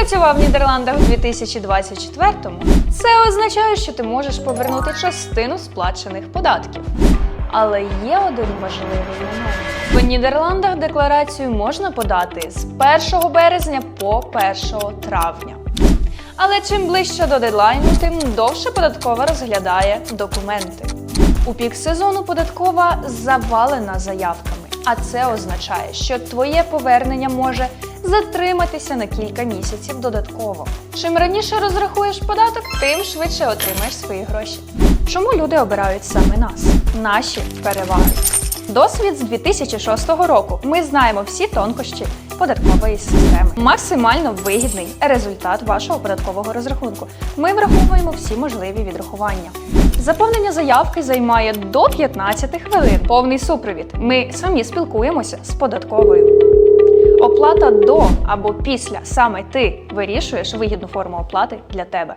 працював в Нідерландах у 2024-му, це означає, що ти можеш повернути частину сплачених податків. Але є один важливий момент. В Нідерландах декларацію можна подати з 1 березня по 1 травня. Але чим ближче до дедлайну, тим довше податкова розглядає документи. У пік сезону податкова завалена заявками, а це означає, що твоє повернення може затриматися на кілька місяців додатково. Чим раніше розрахуєш податок, тим швидше отримаєш свої гроші. Чому люди обирають саме нас? Наші переваги. Досвід з 2006 року. Ми знаємо всі тонкощі податкової системи. Максимально вигідний результат вашого податкового розрахунку. Ми враховуємо всі можливі відрахування. Заповнення заявки займає до 15 хвилин. Повний супровід. Ми самі спілкуємося з податковою. Оплата до або після саме ти вирішуєш вигідну форму оплати для тебе.